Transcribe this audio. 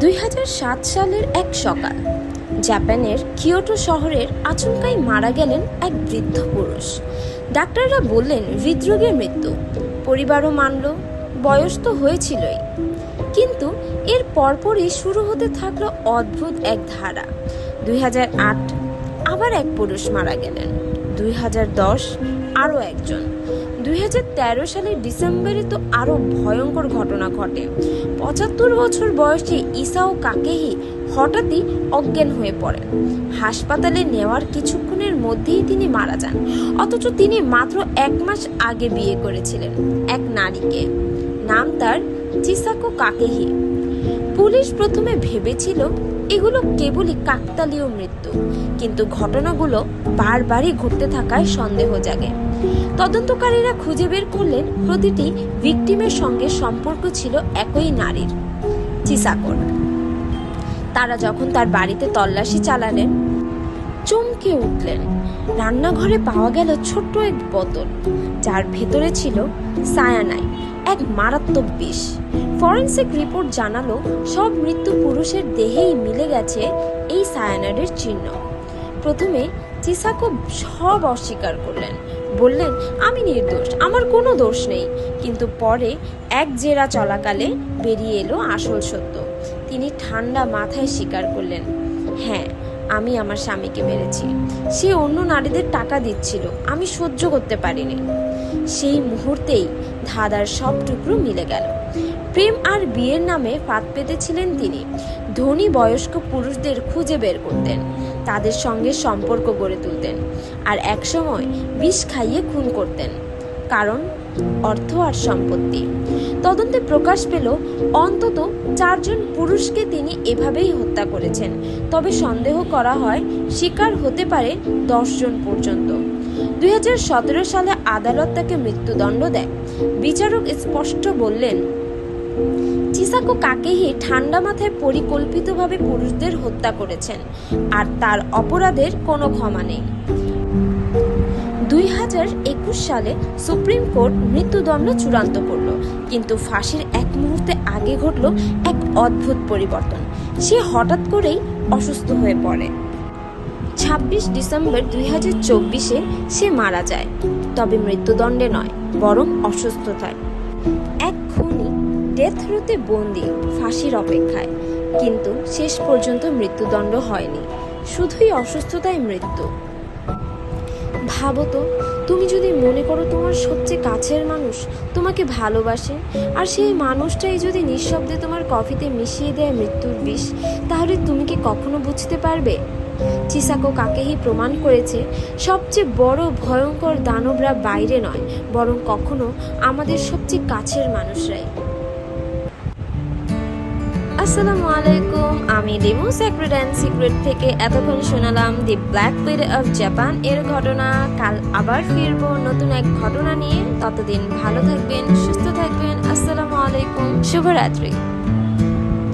দুই হাজার সাত সালের এক সকাল, জাপানের কিয়োটো শহরের আচমকাই মারা গেলেন এক বৃদ্ধ পুরুষ। ডাক্তাররা বললেন হৃদরোগের মৃত্যু। পরিবারও মানল, বয়স তো হয়েছিলই। কিন্তু এর পরপরই শুরু হতে থাকল অদ্ভুত এক ধারা। দুই হাজার আট আবার এক পুরুষ মারা গেলেন। দুই হাজার দশ, আরও একজন। দুই হাজার তেরো সালের ডিসেম্বরে তো আরও ভয়ঙ্কর ঘটনা ঘটে। পঁচাত্তর বছর বয়সী ইসাও কাকেহি হঠাৎই অজ্ঞান হয়ে পড়েন। হাসপাতালে নেওয়ার কিছুক্ষণের মধ্যেই তিনি মারা যান। অথচ তিনি মাত্র এক মাস আগে বিয়ে করেছিলেন এক নারীকে। নাম তার চিসাকো কাকেহি। পুলিশ প্রথমে ভেবেছিল এগুলো কেবলই কাকতালীয় মৃত্যু, কিন্তু ঘটনাগুলো বারবারই ঘটতে থাকায় সন্দেহ জাগে। তদন্তকারীরা খুঁজে বের করলেন প্রতিটি ভিকটিমের সঙ্গে সম্পর্ক ছিল একই নারীর, চিসাকোর। তারা যখন তার বাড়িতে তল্লাশি চালালেন, চমকে উঠলেন। রান্নাঘরে পাওয়া গেল ছোট্ট এক বোতল, যার ভেতরে ছিল সায়ানাই এক মারাত্মক বিষ। ফরেন্সিক রিপোর্ট জানালো, সব মৃত্যু পুরুষের দেহেই মিলে গেছে এই সায়ানাইডের চিহ্ন। প্রথমে চিসাকো সব অস্বীকার করলেন। বললেন, আমি নির্দোষ, আমার কোনো দোষ নেই। কিন্তু পরে এক জেরা চলাকালে বেরিয়ে এলো আসল সত্য। তিনি ঠান্ডা মাথায় স্বীকার করলেন হ্যাঁ আমি আমার স্বামীকে মেরেছি। সে অন্য নারীদের টাকা দিচ্ছিল, আমি সহ্য করতে পারিনি। সেই মুহূর্তেই ধাঁধার সব টুকরো মিলে গেল। প্রেম আর বিয়ের নামে ফাঁদ পেতেছিলেন তিনি। ধনী বয়স্ক পুরুষদের খুঁজে বের করতেন, তাদের সঙ্গে সম্পর্ক গড়ে তুলতেন আর একসময় বিষ খাইয়ে খুন করতেন। কারণ, অর্থ আর সম্পত্তি। তদন্তে প্রকাশ পেল, অন্তত চারজন পুরুষকে তিনি এভাবেই হত্যা করেছেন। তবে সন্দেহ করা হয়, শিকার হতে পারে দশজন পর্যন্ত। দুই হাজার সতেরো সালে আদালত তাকে মৃত্যুদণ্ড দেয়। বিচারক স্পষ্ট বললেন, চিসাকো কাকেহি ঠান্ডা মাথায় পরিকল্পিতভাবে পুরুষদের হত্যা করেছেন, আর তার অপরাধের কোনো ক্ষমা নেই। দুই হাজার একুশ সালে সুপ্রিম কোর্ট মৃত্যুদণ্ড চূড়ান্ত করল, কিন্তু ফাঁসির এক মুহূর্তে আগে ঘটল এক অদ্ভুত পরিবর্তন। সে হঠাৎ করেই অসুস্থ হয়ে পড়ে। ছাব্বিশ ডিসেম্বর দুই হাজার চব্বিশে সে মারা যায়। তবে মৃত্যুদণ্ডে নয়, বরং অসুস্থতায়। এক খুনি ডেথ রোতে বন্দি, ফাঁসির অপেক্ষায়। কিন্তু শেষ পর্যন্ত মৃত্যুদণ্ড হয়নি, শুধুই অসুস্থতায় মৃত্যু। ভাবো তো তুমি যদি মনে করো তোমার সবচেয়ে কাছের মানুষ, তোমাকে ভালোবাসে, আর সেই মানুষটাই যদি নিঃশব্দে তোমার কফিতে মিশিয়ে দেয় মৃত্যুর বিষ, তাহলে তুমি কি কখনো বুঝতে পারবে? চিসাকো কাকেহি প্রমাণ করেছে? সবচেয়ে বড় ভয়ঙ্কর দানবরা বাইরে নয়, বরং কখনো আমাদের সবচেয়ে কাছের মানুষরাই। আসসালামু আলাইকুম, আমি লিমু সেক্রেট অ্যান্ড সিক্রেট থেকে এতক্ষণ শোনালাম the black paid of Japan এর ঘটনা। কাল আবার ফিরবো নতুন এক ঘটনা নিয়ে। ততদিন ভালো থাকবেন, সুস্থ থাকবেন। আসসালামু আলাইকুম, শুভরাত্রি।